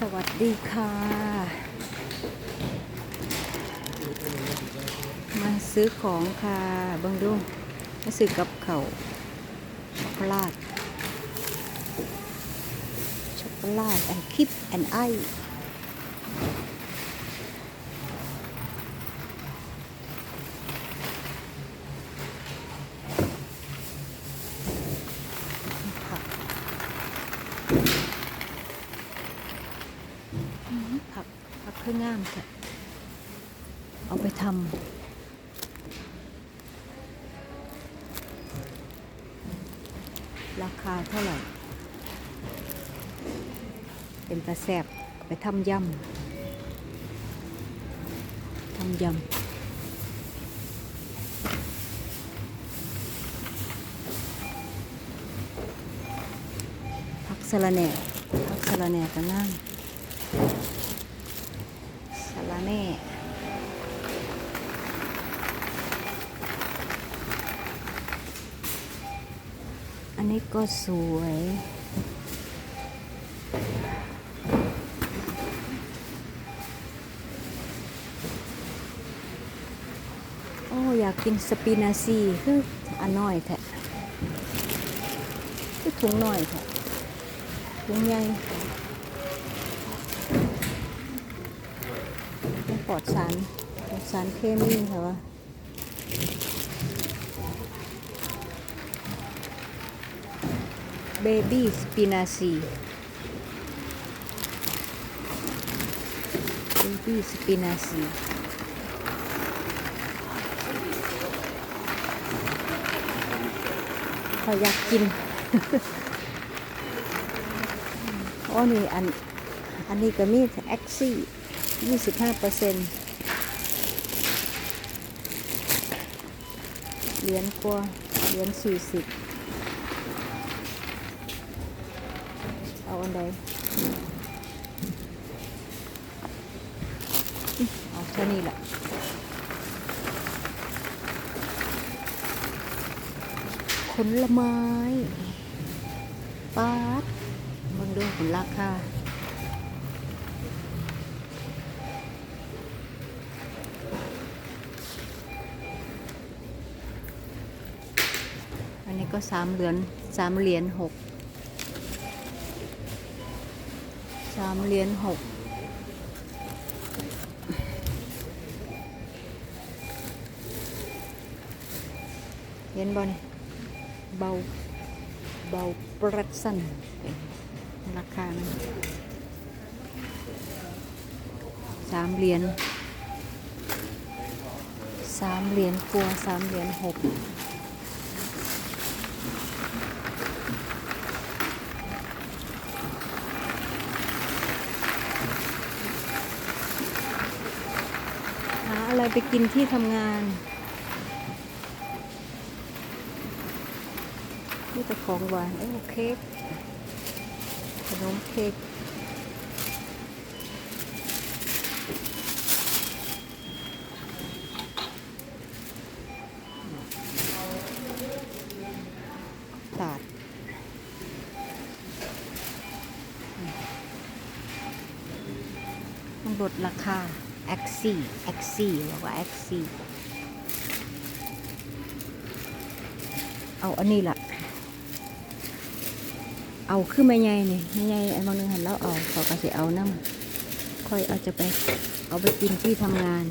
สวัสดีค่ะ มาซื้อของค่ะบังดูมาซื้อกับเขาช็อกโกแลตช็อกโกแลต and keep and I ผักอื้อหือ ผักผักเคืองามค่ะเอาไปทำราคาเท่าไหร่ เป็นตะแสบไปทำยำทำยำผักสะระแหน่ผักสะระแหน่ก็นั่ง สะระแน่อันนี้ก็สวยโอ้อยากกินสปินาซีคืออันน้อยแท้คือถุงน้อยแท้ถุงใหญ่ ปลอดสารปลอดสารเคมีค่ะว่าเบบี้สปินาซีเบบี้สปินาซีขาอยากกินอ๋อนี่อัน อันนี้ก็มีแอคซี่ ยี่สิบห้าเปอร์เซ็นต์เหรียญกว่าเหรียญสี่สิบเอาอันใดอืมเอาแค่นี้แหละผลไม้ป๊าดเบิ่งดูผลราคา นนี้ก็สามเหรียญสามเหรียญหกสามเหรียญหกเห็นบ่นี่เบาเบาปรัดสันราคานะสามเหรียญสามเหรียญกลัวสามเหรียญหก หาอะ ไปกินที่ทำงาน นี่แต่ของหวาน เอ้เค้กขนมเค้กตาดมันลดราคา แอคซี่แอคซี่เรียกว่าแอคซี่เอาอันนี้ล่ะเอาคือไม่ใหญ่นี่ไม่ใหญ่อันบางนึงหันแล้วเอาขาก็สิเอาน้ำค่อยเอาจะไป เอาไปกินที่ทำงาน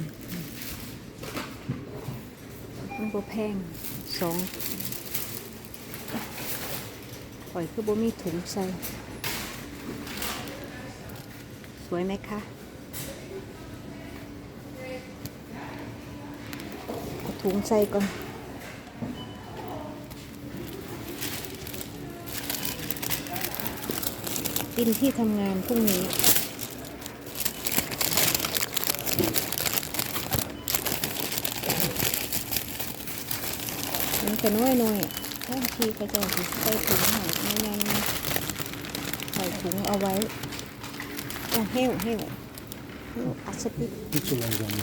มันก็แพงสองข่อยคือบ่มีถุงใส่ สวยไหมคะ เอา ถุงใส่ก่อนกินที่ทำงานพรุ่งนี้ มันก็น้อยหน่อยบางทีก็จะใส่ถุงหายง่ายๆใส่ถุงเอาไว้โอ้เฮวเฮวเฮวอัศติ Hiç olaydan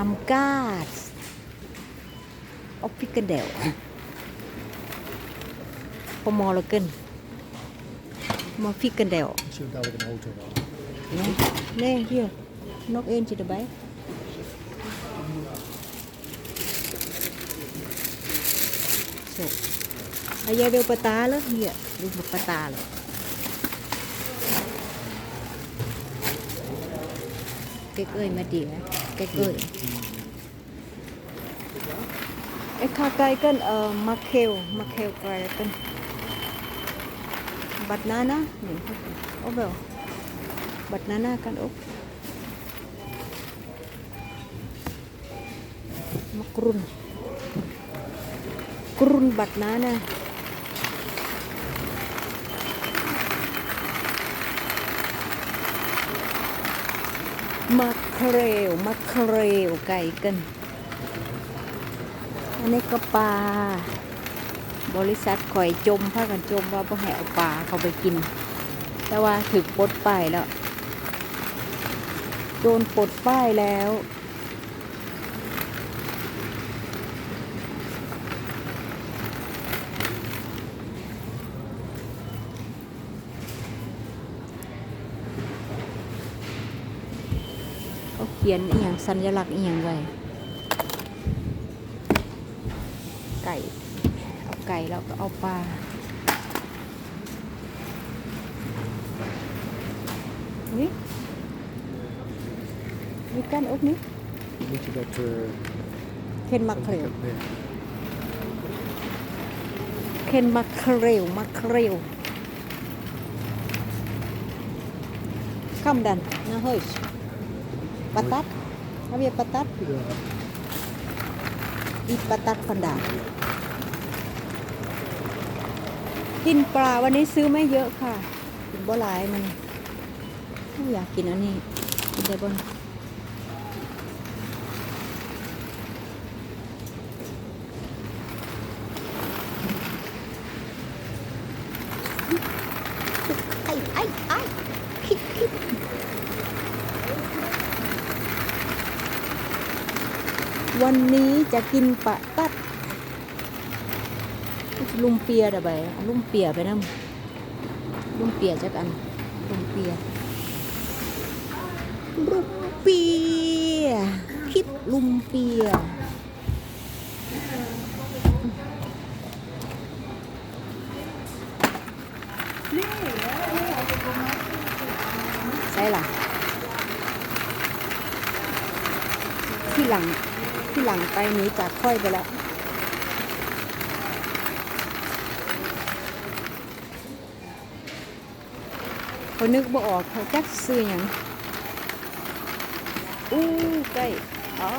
ฮักาสออฟฟิกเดลปมอลกันมอฟิกันเดลเน่เฮียนกเอ็นจิตบาสุดอายาเดลปตาเลยเฮียดูปตาเลยเก๊กเอ้ยมาดีไห Kaiken. Ekha Kaiken uh, Makeo, Makeo Kaiken. Banana, nhìn thấy không? Ô Banana can ốc. Makrun. Krun banana. Makrun. Makrel, makrel ไก่กัน อันนี้ก็ปลา บริษัทข่อยจมพากันจมว่าบ่ให้เอาปลาเขาไปกิน แต่ว่าถึกปลดป้ายแล้ว โดนปลดป้ายแล้ว เขียนอีหยังสัญลักษณ์อีหยังไว้ไก่ เอาไก่แล้วก็เอาปลานี่มีกันอกนี้เคนมักเครลเคนมักเครลมักเครลคำดันนะเฮ้ย ปาตัดเอาเบียปาตัด Yeah. อีปาตัดฟันดาบกินปลาวันนี้ซื้อไม่เยอะค่ะ กินบ่หลายมันไม่อยากกินอันนี้ กินได้บนไอ้ไอ้ไอ้คิดคิด วันนี้จะกินปะตัด ลุงเปียเดไปลุงเปียไปนำลุงเปียจักอันลุงเปียลุงเปียคลิปลุงเปียใช่ล่ะที่หลัง ที่หลังไปหนีจากค่อยไปแล้วเขานึกบ่ออกเขาจักซื้อหยังอู้ใกล้อ๋อ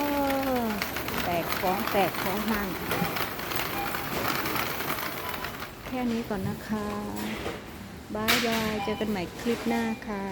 แตกของแตกของห้าง แค่นี้ก่อนนะคะ บายบาย เจอกันใหม่คลิปหน้าค่ะ